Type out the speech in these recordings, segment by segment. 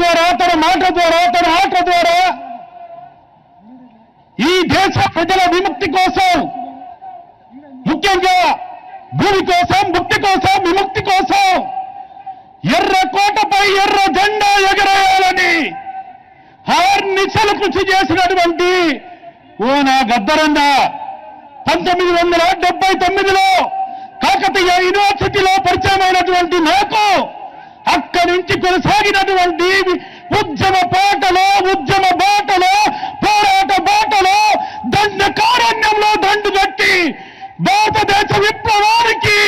ద్వారా తన మాట ద్వారా తన ఆట ద్వారా ఈ దేశ ప్రజల విముక్తి కోసం ముఖ్యంగా భూమి కోసం ముక్తి కోసం విముక్తి కోసం ఎర్ర కోటపై ఎర్ర జెండా ఎగరేయాలని హార్నిశలు కృషి చేసినటువంటి ఓ నా గద్దరంద పంతొమ్మిది వందల డెబ్బై తొమ్మిదిలో కాకతీయ యూనివర్సిటీలో పరిచయమైనటువంటి నాకు అక్కడి నుంచి కొనసాగినటువంటి ఉద్యమ పాటలో ఉద్యమ బాటలో పోరాట బాటలో దండ కారణ్యంలో దండు కట్టి భారతదేశ విప్లవానికి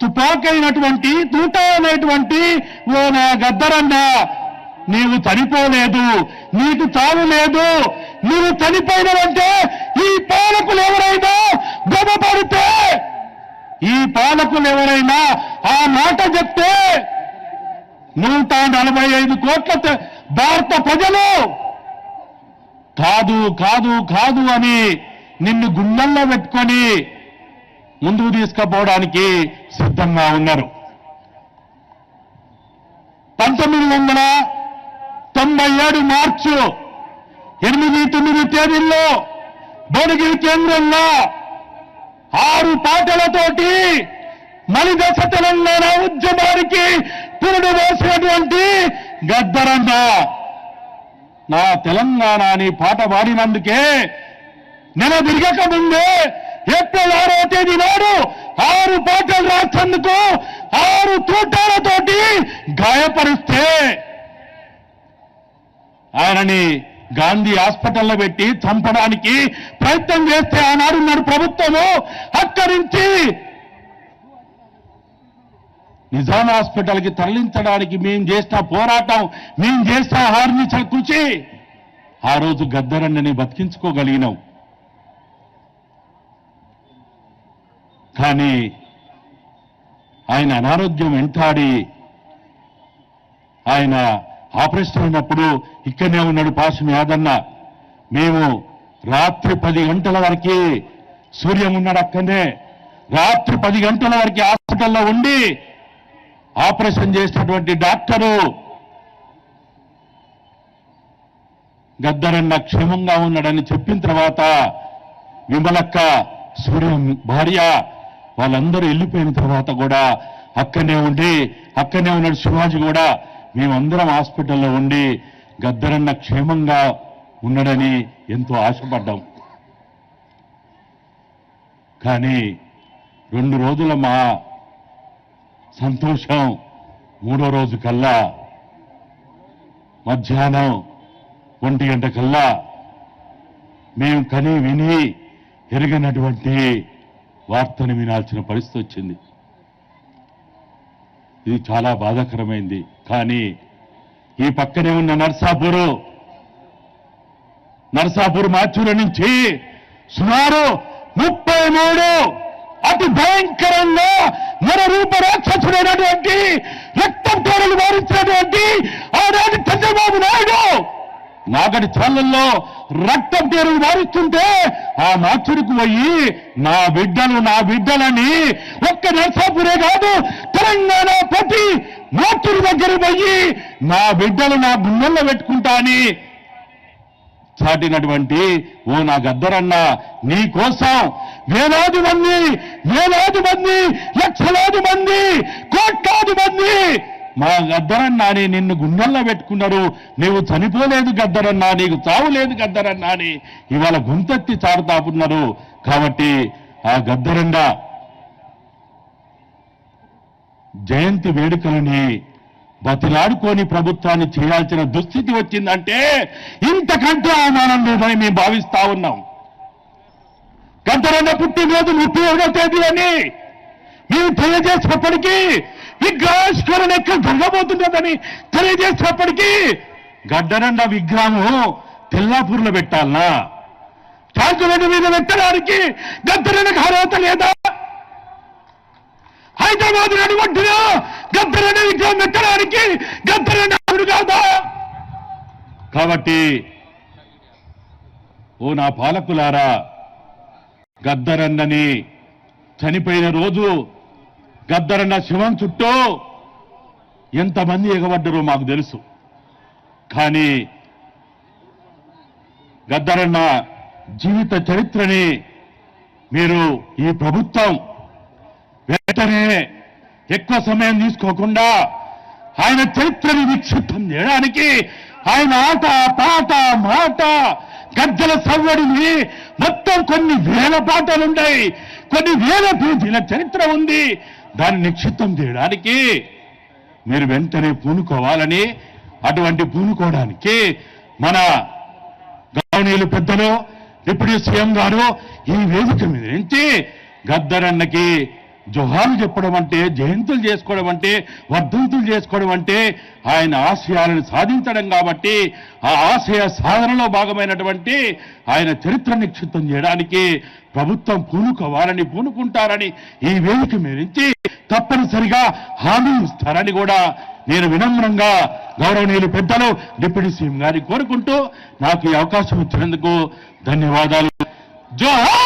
తుపాకైనటువంటి తూట అనేటువంటి ఓ నా గద్దరన్న నీవు చనిపోలేదు నీకు చావు లేదు నువ్వు చనిపోయినవంటే ఈ పాలకులు ఎవరైనా గొప్పపడితే ఈ పాలకులు ఎవరైనా ఆ మాట చెప్తే నూట నలభై ఐదు కోట్ల భారత ప్రజలు కాదు కాదు కాదు అని నిన్ను గుండెల్లో పెట్టుకొని ముందుకు తీసుకుపోవడానికి సిద్ధంగా ఉన్నారు. పంతొమ్మిది వందల తొంభై ఏడు మార్చు ఎనిమిది తొమ్మిది తేదీల్లో భువనగిరి కేంద్రంలో ఆరు పాటలతోటి మలిదశ తెలంగాణ ఉద్యమానికి పురుడు వేసినటువంటి గద్దరన్న. నా తెలంగాణ అని పాట పాడినందుకే నెల తిరగక ముందే ఏప్రిల్ ఆరో తేదీ నాడు ఆరు పాటలు రాసేందుకు ఆరు తూటాలతోటి గాయపరిస్తే ఆయనని గాంధీ హాస్పిటల్లో పెట్టి చంపడానికి ప్రయత్నం చేస్తే ఆనాడున్నాడు ప్రభుత్వము. అక్కడి నిజాం హాస్పిటల్కి తరలించడానికి మేము చేసిన పోరాటం మేము చేసిన హార్నిచ కృషి ఆ రోజు గద్దరన్నని బతికించుకోగలిగినాం. కానీ ఆయన అనారోగ్యం వెంటాడి ఆయన ఆపరేషన్ అయినప్పుడు ఇక్కడనే ఉన్నాడు పాశం యాదన్న మేము రాత్రి పది గంటల వరకు సూర్యం ఉన్నాడు అక్కడనే. రాత్రి పది గంటల వరకు హాస్పిటల్లో ఉండి ఆపరేషన్ చేసినటువంటి డాక్టరు గద్దరన్న క్షేమంగా ఉన్నాడని చెప్పిన తర్వాత విమలక్క సూర్యం భార్య వాళ్ళందరూ వెళ్ళిపోయిన తర్వాత కూడా అక్కడనే ఉండి అక్కడనే ఉన్నాడు శివాజీ కూడా. మేమందరం హాస్పిటల్లో ఉండి గద్దరన్న క్షేమంగా ఉండడని ఎంతో ఆశపడ్డాం. కానీ రెండు రోజుల మా సంతోషం మూడో రోజు కల్లా మధ్యాహ్నం ఒంటి గంట కల్లా మేము కని విని ఎరగనటువంటి వార్తను వినాల్సిన పరిస్థితి వచ్చింది. ఇది చాలా బాధాకరమైంది. కానీ ఈ పక్కనే ఉన్న నర్సాపూరు నర్సాపూర్ మాచూరు నుంచి సుమారు ముప్పై మూడు అతి భయంకరంగా మన రూప రాక్షసుడైనటువంటి రక్తం తోడలు వారించినటువంటి ఆనాటి చంద్రబాబు నాయుడు నాగడి చాలల్లో రక్తం పేరులు మారుస్తుంటే ఆ మాచుడికి పోయి నా బిడ్డలు నా బిడ్డలని ఒక్క నర్సాపురే కాదు తెలంగాణ ప్రతి మాచుడి దగ్గర పోయి నా బిడ్డలు నా గుండెల్లో పెట్టుకుంటా అని చాటినటువంటి ఓ నా గద్దరన్న నీ కోసం వేలాది మంది వేలాది మంది లక్షలాది మంది కోట్లాది మంది మా గద్దరన్న అని నిన్ను గుండెల్లో పెట్టుకున్నారు. నీవు చనిపోలేదు గద్దరన్నా నీకు చావు లేదు గద్దరన్న అని ఇవాళ గుంతెత్తి చాటుతాపున్నారు కాబట్టి ఆ గద్దరన్న జయంతి వేడుకలని బతిలాడుకొని ప్రభుత్వాన్ని చేయాల్సిన దుస్థితి వచ్చిందంటే ఇంతకంటే అవమానం లేదని మేము భావిస్తా ఉన్నాం. గద్దరన్న పుట్టినరోజు ముప్పై ఒకటో తేదీ అని మేము తెలియజేసినప్పటికీ విగ్రహావిష్కరణ ఎక్కడ జరగబోతున్నదని తెలియజేసినప్పటికీ గడ్డరండ విగ్రహం తెల్లాపూర్లో పెట్టాలనా? చాకులెడ్డి మీద పెట్టడానికి గద్దరన్నకు అర్హత లేదా? హైదరాబాద్ నడువంటిన గద్దరన్న విగ్రహం పెట్టడానికి గద్దరన్న అర్హుడు కాదా? కాబట్టి ఓ నా పాలకులారా గద్దరన్నని చనిపోయిన రోజు గద్దరన్న శివం చుట్టూ ఎంతమంది ఎగబడ్డారో మాకు తెలుసు. కానీ గద్దరన్న జీవిత చరిత్రని మీరు ఈ ప్రభుత్వం వెంటనే ఎక్కువ సమయం తీసుకోకుండా ఆయన చరిత్రని విక్షిప్తం చేయడానికి ఆయన ఆట పాట మాట గద్దల సవ్వడిని మొత్తం కొన్ని వేల పాటలున్నాయి కొన్ని వేల పేజీల చరిత్ర ఉంది. దాన్ని నిక్షిప్తం చేయడానికి మీరు వెంటనే పూనుకోవాలని అటువంటి పూనుకోవడానికి మన గౌనీయులు పెద్దలు డిప్యూటీ సీఎం గారు ఈ వేదిక మీద నుంచి గద్దరన్నకి జోహాలు చెప్పడం అంటే జయంతులు చేసుకోవడం అంటే వర్ధంతులు చేసుకోవడం అంటే ఆయన ఆశయాలను సాధించడం కాబట్టి ఆ ఆశయ సాధనలో భాగమైనటువంటి ఆయన చరిత్ర నిక్షిప్తం చేయడానికి ప్రభుత్వం పూనుకోవాలని పూనుకుంటారని ఈ వేదిక మీద తప్పనిసరిగా హామీ ఇస్తారని కూడా నేను వినమ్రంగా గౌరవనీయులు పెద్దలు డిప్యూటీ సీఎం గారిని కోరుకుంటూ నాకు ఈ అవకాశం ఇచ్చినందుకు ధన్యవాదాలు. జోహార్